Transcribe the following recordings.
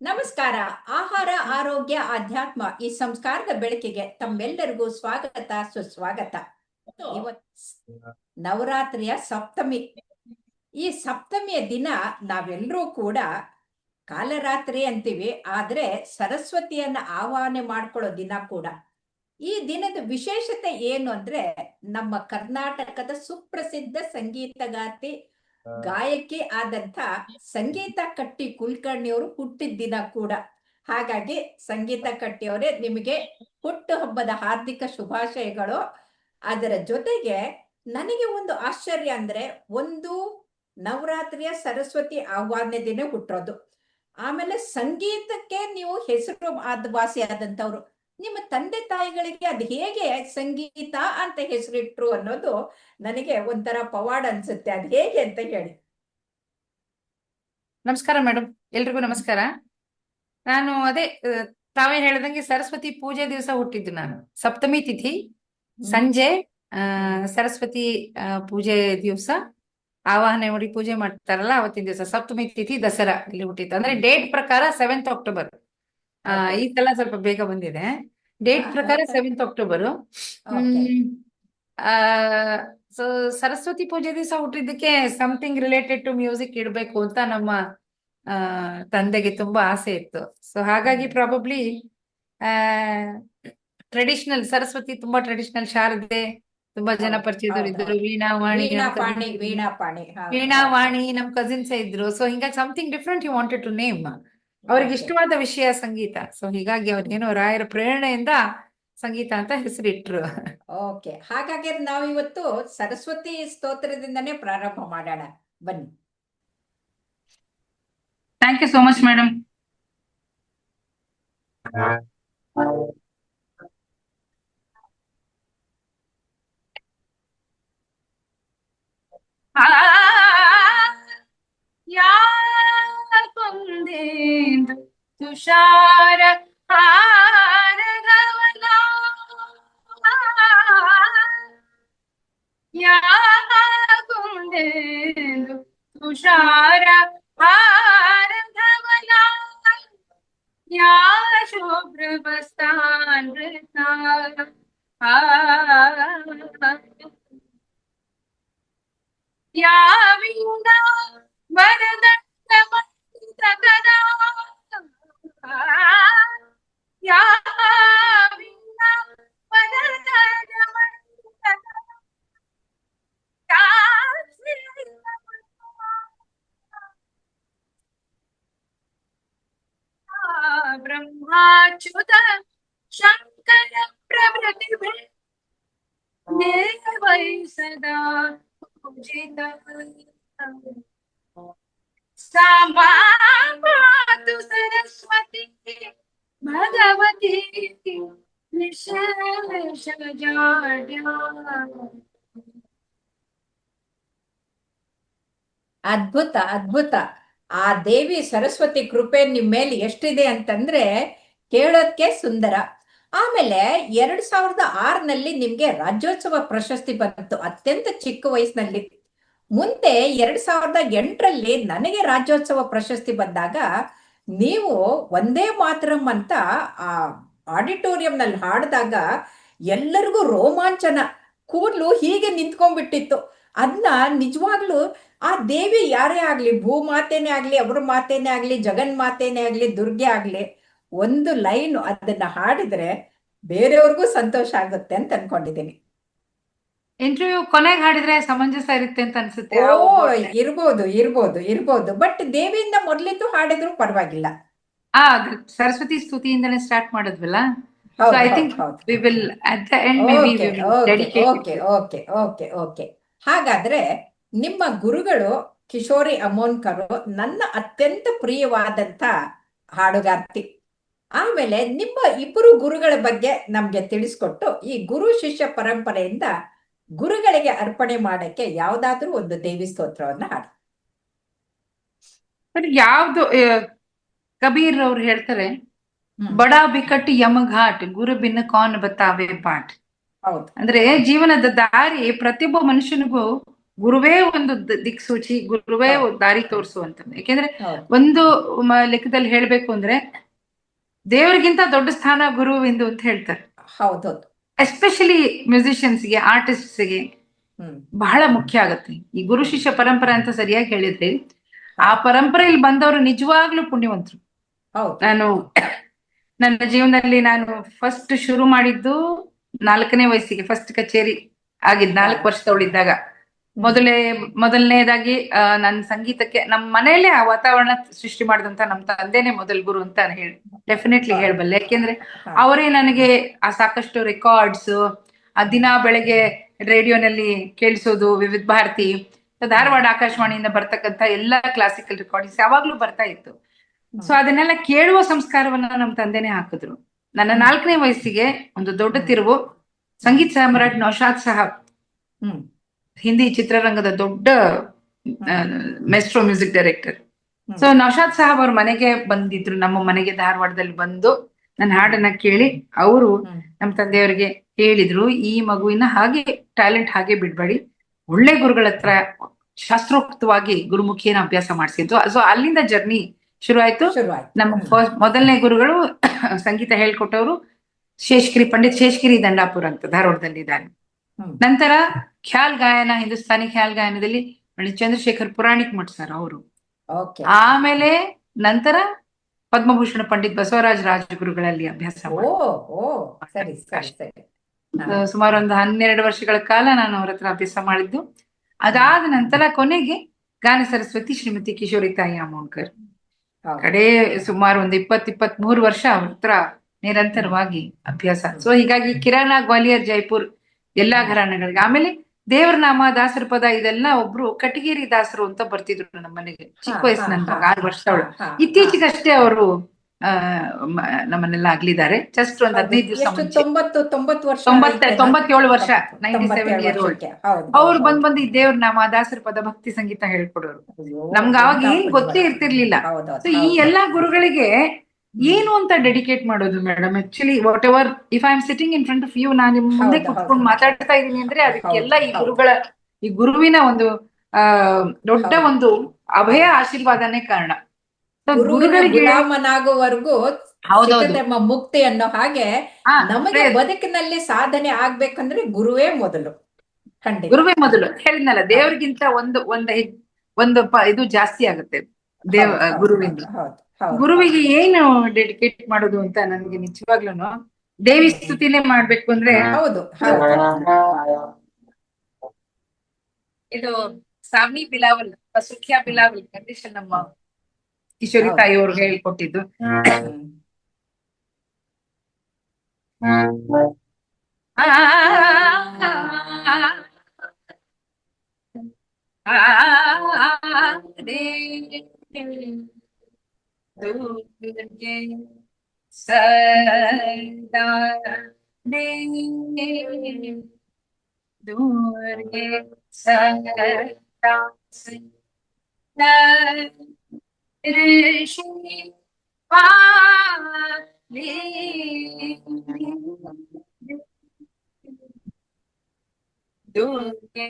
ನಮಸ್ಕಾರ. ಆಹಾರ ಆರೋಗ್ಯ ಆಧ್ಯಾತ್ಮ ಈ ಸಂಸ್ಕಾರದ ಬೆಳಕಿಗೆ ತಮ್ಮೆಲ್ಲರಿಗೂ ಸ್ವಾಗತ ಸುಸ್ವಾಗತ. ನವರಾತ್ರಿಯ ಸಪ್ತಮಿ. ಈ ಸಪ್ತಮಿಯ ದಿನ ನಾವೆಲ್ಲರೂ ಕೂಡ ಕಾಲರಾತ್ರಿ ಅಂತೀವಿ ಆದ್ರೆ ಸರಸ್ವತಿಯನ್ನ ಆಹ್ವಾನೆ ಮಾಡ್ಕೊಳ್ಳೋ ದಿನ ಕೂಡ. ಈ ದಿನದ ವಿಶೇಷತೆ ಏನು ಅಂದ್ರೆ ನಮ್ಮ ಕರ್ನಾಟಕದ ಸುಪ್ರಸಿದ್ಧ ಸಂಗೀತಗಾತಿ ಗಾಯಕಿ ಆದಂತ ಸಂಗೀತ ಕಟ್ಟಿ ಕುಲಕರ್ಣಿಯವರು ಹುಟ್ಟಿದ ದಿನ ಕೂಡ. ಹಾಗಾಗಿ ಸಂಗೀತ ಕಟ್ಟಿಯವರೇ ನಿಮಗೆ ಹುಟ್ಟು ಹಬ್ಬದ ಹಾರ್ದಿಕ ಶುಭಾಶಯಗಳು. ಅದರ ಜೊತೆಗೆ ನನಗೆ ಒಂದು ಆಶ್ಚರ್ಯ ಅಂದ್ರೆ ಒಂದು ನವರಾತ್ರಿಯ ಸರಸ್ವತಿ ಆಹ್ವಾನ ದಿನ ಹುಟ್ಟೋದು ಆಮೇಲೆ ಸಂಗೀತಕ್ಕೆ ನೀವು ಹೆಸರು ಆದ ವಾಸಿ ಆದಂತವ್ರು ನಿಮ್ಮ ತಂದೆ ತಾಯಿಗಳಿಗೆ ಅದು ಹೇಗೆ ಸಂಗೀತ ಅಂತ ಹೆಸರಿಟ್ರು ಅನ್ನೋದು ನನಗೆ ಒಂಥರ ಪವಾಡ್ ಅನ್ಸುತ್ತೆ. ಅದು ಹೇಗೆ ಅಂತ ಹೇಳಿ. ನಮಸ್ಕಾರ ಮೇಡಮ್ ಎಲ್ರಿಗೂ ನಮಸ್ಕಾರ. ನಾನು ಅದೇ ತಾವೇನ್ ತಾವೇ ಹೇಳ್ದಂಗೆ ಸರಸ್ವತಿ ಪೂಜೆ ದಿವಸ ಹುಟ್ಟಿದ್ದು ನಾನು. ಸಪ್ತಮಿ ತಿಥಿ ಸಂಜೆ ಸರಸ್ವತಿ ಪೂಜೆ ದಿವಸ. ಆವಾಹನೆ ಮಾಡಿ ಪೂಜೆ ಮಾಡ್ತಾರಲ್ಲ ಅವತ್ತಿನ ದಿವಸ ಸಪ್ತಮಿ ತಿಥಿ ದಸರಾ ಇಲ್ಲಿ ಹುಟ್ಟಿತ್ತು ಅಂದ್ರೆ ಡೇಟ್ ಪ್ರಕಾರ ಸೆವೆಂತ್ ಅಕ್ಟೋಬರ್ ಆ ಈ ಸಲ ಸ್ವಲ್ಪ ಬೇಗ ಬಂದಿದೆ. ಡೇಟ್ ಪ್ರಕಾರ. ಸೆವೆಂತ್ ಅಕ್ಟೋಬರ್ ಸೊ ಸರಸ್ವತಿ ಪೂಜೆ ದಿವಸ ಹುಟ್ಟಿದ್ದಕ್ಕೆ ಸಮಥಿಂಗ್ ರಿಲೇಟೆಡ್ ಟು ಮ್ಯೂಸಿಕ್ ಇಡಬೇಕು ಅಂತ ನಮ್ಮ ತಂದೆಗೆ ತುಂಬಾ ಆಸೆ ಇತ್ತು. ಸೊ ಹಾಗಾಗಿ. ಪ್ರಾಬಬ್ಲಿ ಆ ಟ್ರೆಡಿಷನಲ್ ಸರಸ್ವತಿ ತುಂಬಾ ಟ್ರೆಡಿಷನಲ್ ಶಾರದೆ ತುಂಬಾ ಜನ ಪರಿಚಯದವರು ಇದ್ರು. ವೀಣಾ ವಾಣಿ ವೀಣಾ. ವಾಣಿ ನಮ್ ಕಸಿನ್ಸ್ ಇದ್ರು. ಸೊ ಹಿಂಗಾಗಿ something different you wanted to name ಅವ್ರಿಗೆ ಇಷ್ಟವಾದ ವಿಷಯ ಸಂಗೀತ ಸೊ ಹೀಗಾಗಿ ಅವ್ರಿಗೇನೋ ರಾಯರ ಪ್ರೇರಣೆಯಿಂದ ಸಂಗೀತ ಅಂತ ಹೆಸರಿಟ್ರು ಓಕೆ ಹಾಗಾಗಿ ನಾವು ಇವತ್ತು ಸರಸ್ವತಿ ಸ್ತೋತ್ರದಿಂದನೇ ಪ್ರಾರಂಭ ಮಾಡೋಣ ಬನ್ನಿ thank you so much madam Tushar हार तुषार हार धवला या शुभ्र वस्तान या विंदा वरद ಸಮಾತು ಸರಸ್ವತಿ ಭಗವತಿ ಅದ್ಭುತ ಅದ್ಭುತ. ಆ ದೇವಿ ಸರಸ್ವತಿ ಕೃಪೆ ನಿಮ್ಮ ಮೇಲೆ ಎಷ್ಟಿದೆ ಅಂತಂದ್ರೆ ಕೇಳೋದ್ಕೆ ಸುಂದರ. ಆಮೇಲೆ ಎರಡ್ ಸಾವಿರದ ಆರ್ನಲ್ಲಿ ನಿಮ್ಗೆ ರಾಜ್ಯೋತ್ಸವ ಪ್ರಶಸ್ತಿ ಬಂತು. ಅತ್ಯಂತ ಚಿಕ್ಕ ವಯಸ್ಸಿನಲ್ಲಿ. ಮುಂದೆ ಎರಡ್ ಸಾವಿರದ ಎಂಟರಲ್ಲಿ ನನಗೆ ರಾಜ್ಯೋತ್ಸವ ಪ್ರಶಸ್ತಿ ಬಂದಾಗ ನೀವು ಒಂದೇ ಮಾತ್ರಂ ಅಂತ ಆ ಆಡಿಟೋರಿಯಂನಲ್ಲಿ ಹಾಡಿದಾಗ ಎಲ್ಲರಿಗೂ ರೋಮಾಂಚನ. ಕೂದಲು ಹೀಗೆ ನಿಂತ್ಕೊಂಡ್ಬಿಟ್ಟಿತ್ತು. ಅದನ್ನ ನಿಜವಾಗ್ಲೂ ಆ ದೇವಿ ಯಾರೇ ಆಗ್ಲಿ ಭೂಮಾತೆನೇ ಆಗ್ಲಿ, ಅವ್ರ ಮಾತೇನೆ ಆಗ್ಲಿ ಜಗನ್ ಮಾತೇನೆ ಆಗ್ಲಿ, ದುರ್ಗೆ ಆಗ್ಲಿ ಒಂದು ಲೈನ್ ಅದನ್ನ ಹಾಡಿದ್ರೆ ಬೇರೆಯವ್ರಿಗೂ ಸಂತೋಷ ಆಗುತ್ತೆ ಅಂತ ಅನ್ಕೊಂಡಿದ್ದೀನಿ. ಇಂಟರ್ವ್ಯೂ ಕೊನೆಗೆ ಹಾಡಿದ್ರೆ ಸಮಂಜಸ ಇರುತ್ತೆ ಅಂತ ಅನ್ಸುತ್ತೆ ಓ ಇರ್ಬೋದು ಇರ್ಬೋದು ಇರ್ಬೋದು. ಬಟ್ ದೇವಿಯಿಂದ ಮೊದ್ಲಿದ್ದು ಹಾಡಿದ್ರು ಪರವಾಗಿಲ್ಲ. ಆ ಸರಸ್ವತಿ ಸ್ತುತಿಯಿಂದನೇ start ಮಾಡಿದ್ವಲ್ಲ? I think we will at will end the we okay okay okay okay okay ಹಾಗಾದ್ರೆ ನಿಮ್ಮ ಗುರುಗಳು ಕಿಶೋರಿ ಅಮೋನ್ಕರ್ ನನ್ನ ಅತ್ಯಂತ ಪ್ರಿಯವಾದಂತ ಹಾಡುಗಾರ್ತಿ. ಆಮೇಲೆ ನಿಮ್ಮ ಇಬ್ಬರು ಗುರುಗಳ ಬಗ್ಗೆ ನಮ್ಗೆ ತಿಳಿಸ್ಕೊಟ್ಟು ಈ ಗುರು ಶಿಷ್ಯ ಪರಂಪರೆಯಿಂದ ಗುರುಗಳಿಗೆ ಅರ್ಪಣೆ ಮಾಡಕ್ಕೆ ಯಾವ್ದಾದ್ರೂ ಒಂದು ದೇವಿ ಸ್ತೋತ್ರವನ್ನ ಹಾಡಿ. ಯಾವ್ದು ಕಬೀರ್ ಅವ್ರು ಹೇಳ್ತಾರೆ ಬಡ ಬಡಾ ಬಿಕಟ್ ಯಮಘಾಟ್ ಗುರು ಬಿನ್ನ ಕಾನ್ ಬತಾವೆ ಪಾಠ್ ಹೌದು. ಅಂದ್ರೆ ಜೀವನದ ದಾರಿ ಪ್ರತಿಯೊಬ್ಬ ಮನುಷ್ಯನಿಗೂ ಗುರುವೇ ಒಂದು ದಿಕ್ಸೂಚಿ ಗುರುವೇ ದಾರಿ ತೋರಿಸುವಂತ ಯಾಕೆಂದ್ರೆ ಒಂದು ಲೆಕ್ಕದಲ್ಲಿ ಹೇಳ್ಬೇಕು ಅಂದ್ರೆ ದೇವರಿಗಿಂತ ದೊಡ್ಡ ಸ್ಥಾನ ಗುರುವಿಂದು ಅಂತ ಹೇಳ್ತಾರೆ. ಹೌದೌದು. ಎಸ್ಪೆಷಲಿ ಮ್ಯೂಸಿಷಿಯನ್ಸ್ಗೆ ಆರ್ಟಿಸ್ಟ್ಸ್ಗೆ ಬಹಳ ಮುಖ್ಯ ಆಗುತ್ತೆ. ಈ ಗುರು ಶಿಷ್ಯ ಪರಂಪರೆ ಅಂತ ಸರಿಯಾಗಿ ಹೇಳಿದ್ರಿ ಆ ಪರಂಪರೆಯಲ್ಲಿ ಬಂದವರು ನಿಜವಾಗ್ಲೂ ಪುಣ್ಯವಂತರು. ಹೌದು. ನಾನು ನನ್ನ ಜೀವನದಲ್ಲಿ ನಾನು ಫಸ್ಟ್ ಶುರು ಮಾಡಿದ್ದು ನಾಲ್ಕನೇ ವಯಸ್ಸಿಗೆ ಫಸ್ಟ್ ಕಚೇರಿ ಆಗಿದ್ ನಾಲ್ಕು ವರ್ಷದವಳಿದ್ದಾಗ. ಮೊದಲೇ ಮೊದಲನೇದಾಗಿ ನನ್ನ ಸಂಗೀತಕ್ಕೆ ನಮ್ಮ ಮನೆಯಲ್ಲೇ ಆ ವಾತಾವರಣ ಸೃಷ್ಟಿ ಮಾಡಿದಂತ ನಮ್ಮ ತಂದೆನೇ ಮೊದಲ ಗುರು ಅಂತ ಹೇಳಿ ಡೆಫಿನೆಟ್ಲಿ ಹೇಳ್ಬಲ್ಲೆ. ಯಾಕೆಂದ್ರೆ ಅವರೇ ನನಗೆ ಆ ಸಾಕಷ್ಟು ರೆಕಾರ್ಡ್ಸ್ ಆ ದಿನ ಬೆಳಗ್ಗೆ ರೇಡಿಯೋನಲ್ಲಿ ಕೇಳಿಸೋದು ವಿವಿಧ ಭಾರತಿ ಧಾರವಾಡ ಆಕಾಶವಾಣಿಯಿಂದ ಬರ್ತಕ್ಕಂಥ ಎಲ್ಲಾ ಕ್ಲಾಸಿಕಲ್ ರೆಕಾರ್ಡಿಂಗ್ಸ್ ಯಾವಾಗ್ಲೂ ಬರ್ತಾ ಇತ್ತು. ಸೊ ಅದನ್ನೆಲ್ಲ ಕೇಳುವ ಸಂಸ್ಕಾರವನ್ನ ನಮ್ಮ ತಂದೆನೇ ಹಾಕಿದ್ರು. ನನ್ನ ನಾಲ್ಕನೇ ವಯಸ್ಸಿಗೆ ಒಂದು ದೊಡ್ಡ ತಿರುವು ಸಂಗೀತ ಸಾಮ್ರಾಟ್ ನೌಶಾದ್ ಸಾಹಬ್. ಹ್ಮ್. ಹಿಂದಿ ಚಿತ್ರರಂಗದ ದೊಡ್ಡ maestro music director. So Naushad Sahab ಅವ್ರ ಮನೆಗೆ ಬಂದಿದ್ರು ನಮ್ಮ ಮನೆಗೆ ಧಾರವಾಡದಲ್ಲಿ ಬಂದು ನನ್ನ ಹಾಡನ್ನ ಕೇಳಿ ಅವರು. ನಮ್ಮ ತಂದೆಯವರಿಗೆ ಹೇಳಿದ್ರು ಈ ಮಗುವಿನ ಹಾಗೆ ಟ್ಯಾಲೆಂಟ್ ಹಾಗೆ ಬಿಡ್ಬೇಡಿ ಒಳ್ಳೆ ಗುರುಗಳ ಹತ್ರ ಶಾಸ್ತ್ರೋಕ್ತವಾಗಿ ಗುರುಮುಖಿಯನ್ನ ಅಭ್ಯಾಸ ಮಾಡಿಸಿದ್ರು ಸೊ ಅಲ್ಲಿಂದ ಜರ್ನಿ ಶುರು ಆಯ್ತು ಶುರುವಾಯ್ತು ನಮ್ಮ ಫಸ್ಟ್ ಮೊದಲನೇ ಗುರುಗಳು ಸಂಗೀತ ಹೇಳ್ಕೊಟ್ಟವರು ಶೇಷಗಿರಿ ಪಂಡಿತ್ ಶೇಷಗಿರಿ ದಂಡಾಪುರ ಅಂತ ಧಾರವಾಡದಲ್ಲಿ ಇದ್ದಾರೆ. ನಂತರ ಖ್ಯಾಲ್ ಗಾಯನ ಹಿಂದೂಸ್ತಾನಿ ಖ್ಯಾಲ್ ಗಾಯನದಲ್ಲಿ ಪಂಡಿತ್ ಚಂದ್ರಶೇಖರ್ ಪುರಾಣಿಕ್ ಮಠ್ ಸರ್ ಅವರು ಆಮೇಲೆ ನಂತರ ಪದ್ಮಭೂಷಣ ಪಂಡಿತ್ ಬಸವರಾಜ್ ರಾಜಗುರುಗಳಲ್ಲಿ ಅಭ್ಯಾಸ ಸುಮಾರು ಒಂದು ಹನ್ನೆರಡು ವರ್ಷಗಳ ಕಾಲ ನಾನು ಅವ್ರ ಹತ್ರ ಅಭ್ಯಾಸ ಮಾಡಿದ್ದು. ಅದಾದ ನಂತರ ಕೊನೆಗೆ ಗಾನ ಸರಸ್ವತಿ ಶ್ರೀಮತಿ ಕಿಶೋರಿ ತಾಯಿ ಅಮೋಣ್ಕರ್. ಕಡೆ ಸುಮಾರು ಒಂದು ಇಪ್ಪತ್ ಇಪ್ಪತ್ತ್ ಮೂರು ವರ್ಷ ಅವ್ರ ಹತ್ರ ನಿರಂತರವಾಗಿ ಅಭ್ಯಾಸ. ಸೊ ಹೀಗಾಗಿ ಕಿರಾಣ ಗ್ವಾಲಿಯರ್ ಜೈಪುರ್ ಎಲ್ಲಾ ಘರಾಣೆಗಳಿಗೆ. ಆಮೇಲೆ ದೇವರ ನಾಮ ದಾಸರ ಪದ ಇದೆಲ್ಲ ಒಬ್ರು ಕಟಗೇರಿ ದಾಸರು ಅಂತ ಬರ್ತಿದ್ರು ನಮ್ಮ ಮನೆಗೆ. ಚಿಕ್ಕ ವಯಸ್ಸಿನ ಆರು ವರ್ಷದವಳು. ಇತ್ತೀಚೆಗಷ್ಟೇ ಅವರು ನಮ್ಮನ್ನೆಲ್ಲ ಆಗ್ಲಿದ್ದಾರೆ. ಜಸ್ಟ್ ಒಂದ್ ಹೌದು. ಹದಿನೈದು ದಿವಸ ತೊಂಬತ್ತು ತೊಂಬತ್ತು ವರ್ಷ? ತೊಂಬತ್ತೇಳು ವರ್ಷ ನೈನ್ಟಿ ಸೆವೆನ್ ಇಯರ್ ಓಲ್ಡ್ ಅವ್ರು ಬಂದ್ ಬಂದು ಈ ದೇವ್ರ ನಾಮ ದಾಸರ ಪದ ಭಕ್ತಿ ಸಂಗೀತ ಹೇಳ್ಕೊಡೋರು. ನಮ್ಗೆ ಅವಾಗ ಏನ್ ಗೊತ್ತೇ. ಇರ್ತಿರ್ಲಿಲ್ಲ. ಈ ಎಲ್ಲಾ ಗುರುಗಳಿಗೆ ಏನು ಅಂತ ಡೆಡಿಕೇಟ್ ಮಾಡೋದು madam actually whatever if I am sitting in front of you ನಾನು ನಿಮ್ ಮುಂದೆ ಕುತ್ಕೊಂಡು ಮಾತಾಡ್ತಾ ಇದೀನಿ ಅಂದ್ರೆ ಅದಕ್ಕೆಲ್ಲ ಈ ಗುರುಗಳ ಈ ಗುರುವಿನ ಒಂದು ಆ ದೊಡ್ಡ ಒಂದು ಅಭಯ ಆಶೀರ್ವಾದನೇ ಕಾರಣ. ನಮ್ಮ ಗುಲಾಮನಾಗುವವರೆಗೂ ಚಿಕ್ಕಧರ್ಮ ಮುಕ್ತಿ ಅನ್ನೋ ಹಾಗೆ ನಮಗೆ ಬದುಕಿನಲ್ಲಿ ಸಾಧನೆ ಆಗ್ಬೇಕಂದ್ರೆ ಗುರುವೇ ಮೊದಲು. ಖಂಡಿತ. ಗುರುವೇ ಮೊದಲು. ಹೇಳಿದ್ನಲ್ಲ ದೇವ್ರಿಗಿಂತ ಒಂದು ಒಂದು ಒಂದು ಇದು ಜಾಸ್ತಿ ಆಗುತ್ತೆ. ದೇವ್ ಗುರುವಿಂದ. ಗುರುವಿಗೆ ಏನು ಡೆಡಿಕೇಟ್ ಮಾಡೋದು ಅಂತ ನನ್ಗೆ ನಿಜವಾಗ್ಲೂ ದೇವಿ ಸ್ತುತಿನೇ ಮಾಡ್ಬೇಕು ಅಂದ್ರೆ ಹೌದು ಇದು ಸಾಮ್ನಿ ಬಿಲಾವಲ್ ಸುಖ್ಯ ಬಿಲಾವಲ್ ಕಂಡೀಷನ್ ನಮ್ಮ ಕಿಶೋರಿ. ತಾಯಿ ಅವ್ರಿಗೆ ಹೇಳ್ಕೊಟ್ಟಿದ್ದು. ಆ, ಆ, ದೇ, ದುರ್ಗೆ ಸದಾ ದೇ, ದುರ್ಗೆ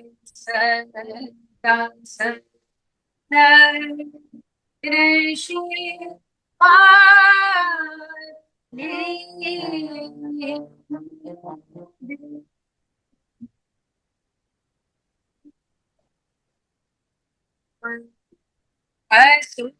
ಸದಾ ಸದಾ ಋಷಿ ಪಾಲಿ ದುರ್ಗೆ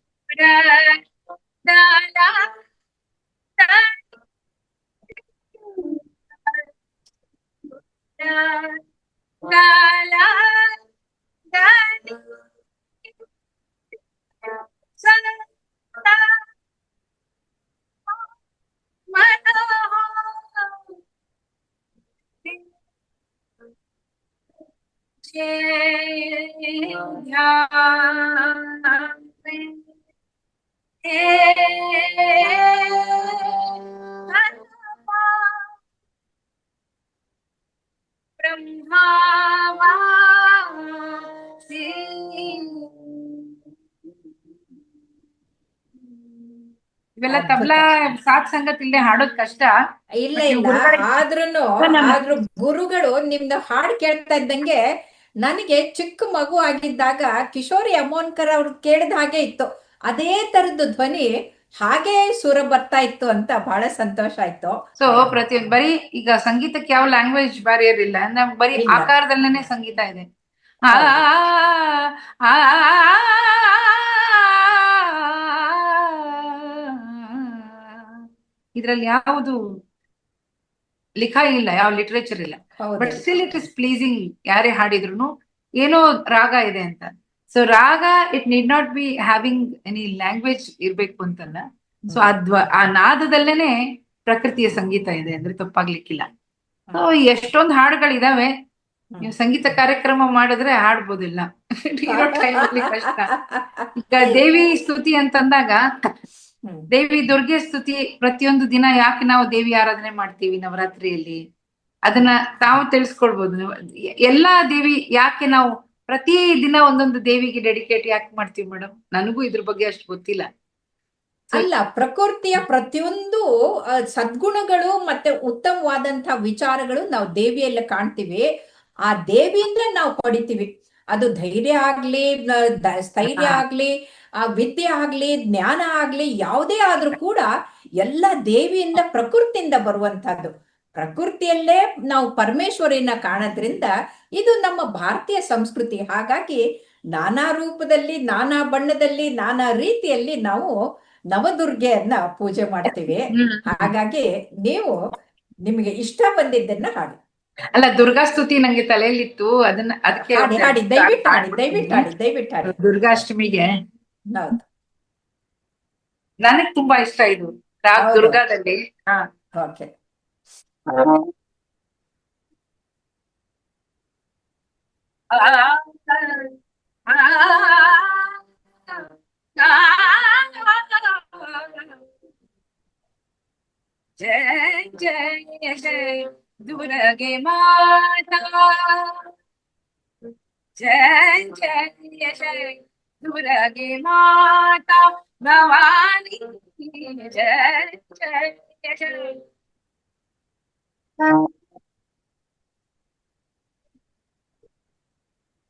ಇವೆಲ್ಲ ತಬ್ಲಾ ಸಾತ್ ಸಂಗತ್ ಇಲ್ಲೇ ಹಾಡೋದ್ ಕಷ್ಟ. ಇಲ್ಲ ಇಲ್ಲ. ಆದ್ರೂನು ಆದ್ರೂ ಗುರುಗಳು ನಿಮ್ದು ಹಾಡ್ ಕೇಳ್ತಾ ಇದ್ದಂಗೆ ನನಗೆ ಚಿಕ್ಕ ಮಗು ಆಗಿದ್ದಾಗ ಕಿಶೋರಿ ಅಮೋನ್ಕರ್ ಅವ್ರು ಕೇಳಿದ ಹಾಗೆ ಇತ್ತು ಅದೇ ತರದ್ದು ಧ್ವನಿ ಹಾಗೆ ಸುರ ಬರ್ತಾ ಇತ್ತು ಅಂತ ಬಹಳ ಸಂತೋಷ ಆಯ್ತು ಸೊ ಪ್ರತಿಯೊಂದು ಬರೀ ಈಗ ಸಂಗೀತಕ್ಕೆ ಯಾವ ಲ್ಯಾಂಗ್ವೇಜ್ ಬ್ಯಾರಿಯರ್ ಇಲ್ಲ ನಮ್ ಬರೀ. ಆಕಾರದಲ್ಲೇನೆ ಸಂಗೀತ ಇದೆ ಆ ಇದ್ರಲ್ಲಿ ಯಾವುದು ಲಿಖ ಇಲ್ಲ ಯಾವ ಲಿಟ್ರೇಚರ್ ಇಲ್ಲ. But still it is pleasing ಯಾರೇ ಹಾಡಿದ್ರು ಏನೋ ರಾಗ ಇದೆ ಅಂತ. So raga it need not be having any language ಇರ್ಬೇಕು ಅಂತಲ್ಲ. ಸೊ ಆ ಧ್ವ ಆ ನಾದದಲ್ಲೇನೆ ಪ್ರಕೃತಿಯ ಸಂಗೀತ ಇದೆ ಅಂದ್ರೆ ತಪ್ಪಾಗ್ಲಿಕ್ಕಿಲ್ಲ. ಸೊ ಎಷ್ಟೊಂದು ಹಾಡುಗಳಿದಾವೆ. ನೀವು ಸಂಗೀತ ಕಾರ್ಯಕ್ರಮ ಮಾಡಿದ್ರೆ ಹಾಡ್ಬೋದಿಲ್ಲ. ಕಷ್ಟ. ಈಗ ದೇವಿ ಸ್ತುತಿ ಅಂತಂದಾಗ. ದೇವಿ ದುರ್ಗೆ ಸ್ತುತಿ ಪ್ರತಿಯೊಂದು ದಿನ ಯಾಕೆ ನಾವು ದೇವಿ ಆರಾಧನೆ ಮಾಡ್ತೀವಿ ನವರಾತ್ರಿಯಲ್ಲಿ? ಅದನ್ನ ತಾವು ತಿಳಿಸ್ಕೊಳ್ಬೋದು ಎಲ್ಲಾ ದೇವಿ ಯಾಕೆ ನಾವು ಪ್ರತಿ ದಿನ ಒಂದೊಂದು ದೇವಿಗೆ ಡೆಡಿಕೇಟ್ ಯಾಕೆ ಮಾಡ್ತೀವಿ ಮೇಡಮ್ ನನಗೂ ಇದ್ರ ಬಗ್ಗೆ ಅಷ್ಟು ಗೊತ್ತಿಲ್ಲ. ಅಲ್ಲ ಪ್ರಕೃತಿಯ ಪ್ರತಿಯೊಂದು ಸದ್ಗುಣಗಳು ಮತ್ತೆ ಉತ್ತಮವಾದಂತಹ ವಿಚಾರಗಳು ನಾವು ದೇವಿಯಲ್ಲಿ ಕಾಣ್ತೀವಿ. ಆ ದೇವಿಯಿಂದ ನಾವು ಪಡಿತೀವಿ. ಅದು ಧೈರ್ಯ ಆಗ್ಲಿ ಸ್ಥೈರ್ಯ. ಆಗ್ಲಿ ಆ ವಿದ್ಯೆ ಆಗ್ಲಿ ಜ್ಞಾನ ಆಗ್ಲಿ ಯಾವುದೇ ಆದ್ರೂ ಕೂಡ ಎಲ್ಲ ದೇವಿಯಿಂದ ಪ್ರಕೃತಿಯಿಂದ ಬರುವಂತಹದ್ದು ಪ್ರಕೃತಿಯಲ್ಲೇ ನಾವು ಪರಮೇಶ್ವರಿಯನ್ನ ಕಾಣೋದ್ರಿಂದ ಇದು ನಮ್ಮ ಭಾರತೀಯ ಸಂಸ್ಕೃತಿ. ಹಾಗಾಗಿ ನಾನಾ ರೂಪದಲ್ಲಿ ನಾನಾ ಬಣ್ಣದಲ್ಲಿ ನಾನಾ ರೀತಿಯಲ್ಲಿ ನಾವು ನವದುರ್ಗೆಯನ್ನ ಪೂಜೆ ಮಾಡ್ತೀವಿ. ಹಾಗಾಗಿ ನೀವು ನಿಮಗೆ ಇಷ್ಟ ಬಂದಿದ್ದನ್ನ ಹಾಡಿ. ಅಲ್ಲ ದುರ್ಗಾ ಸ್ತುತಿ ನಂಗೆ ತಲೆಯಲ್ಲಿತ್ತು ಅದನ್ನ ಅದಕ್ಕೆ ದುರ್ಗಾಷ್ಟಮಿಗೆ ನನಗ್ ತುಂಬಾ ಇಷ್ಟ ಇದು ರಾಗ್ ದುರ್ಗಾದಲ್ಲಿ ಜಯ ಜಯ ಜಯ दुर्गे माता जय जय जय दुर्गे माता भवानी जय जय जय।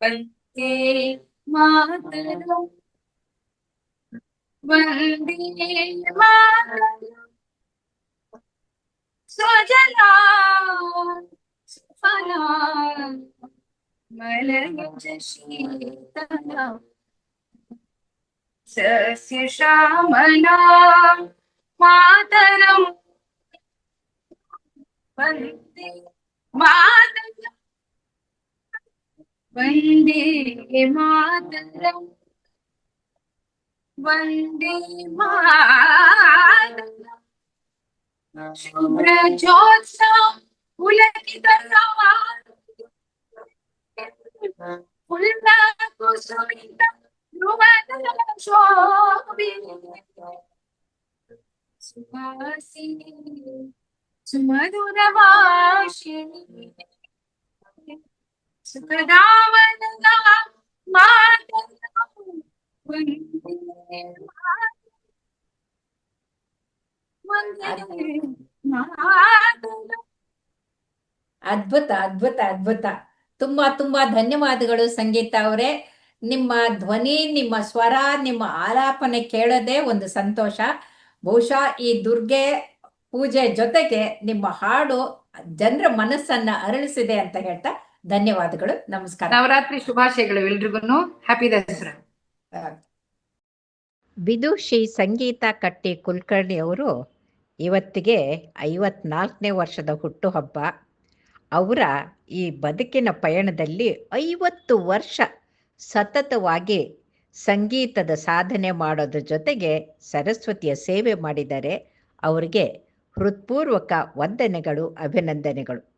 वंदे मातरम्। वंदे मातरम्। सुफला मलयज शीतला सस्य श्यामला मातरम् वंदे मातरम् वंदे मातरम् वंदे मातरम् शुभ्रजोत्सव पुलकितकुसुमित ध्रुवदल शोभित सुहासिनी सुमधुरभाषिणी सुखदावनदा मातरम् वन्दे मातरम् वन्दे मातरम् ಅದ್ಭುತ ಅದ್ಭುತ ಅದ್ಭುತ. ತುಂಬಾ ತುಂಬಾ ಧನ್ಯವಾದಗಳು ಸಂಗೀತ ಅವರೇ. ನಿಮ್ಮ ಧ್ವನಿ ನಿಮ್ಮ ಸ್ವರ ನಿಮ್ಮ ಆಲಾಪನೆ ಕೇಳೋದೇ ಒಂದು ಸಂತೋಷ. ಬಹುಶಃ ಈ ದುರ್ಗೆ ಪೂಜೆ ಜೊತೆಗೆ ನಿಮ್ಮ ಹಾಡು ಜನರ ಮನಸ್ಸನ್ನ ಅರಳಿಸಿದೆ ಅಂತ ಹೇಳ್ತಾ ಧನ್ಯವಾದಗಳು. ನಮಸ್ಕಾರ. ನವರಾತ್ರಿ ಶುಭಾಶಯಗಳು ಎಲ್ರಿಗೂ ಹ್ಯಾಪಿ ದಸರಾ. ವಿದುಷಿ ಸಂಗೀತ ಕಟ್ಟಿ ಕುಲಕರ್ಣಿ ಅವರು ಇವತ್ತಿಗೆ ಐವತ್ನಾಲ್ಕನೇ ವರ್ಷದ ಹುಟ್ಟುಹಬ್ಬ. ಅವರ ಈ ಬದುಕಿನ ಪಯಣದಲ್ಲಿ ಐವತ್ತು ವರ್ಷ ಸತತವಾಗಿ ಸಂಗೀತದ ಸಾಧನೆ ಮಾಡೋದ್ರ ಜೊತೆಗೆ ಸರಸ್ವತಿಯ ಸೇವೆ ಮಾಡಿದರೆ ಅವರಿಗೆ ಹೃತ್ಪೂರ್ವಕ ವಂದನೆಗಳು, ಅಭಿನಂದನೆಗಳು.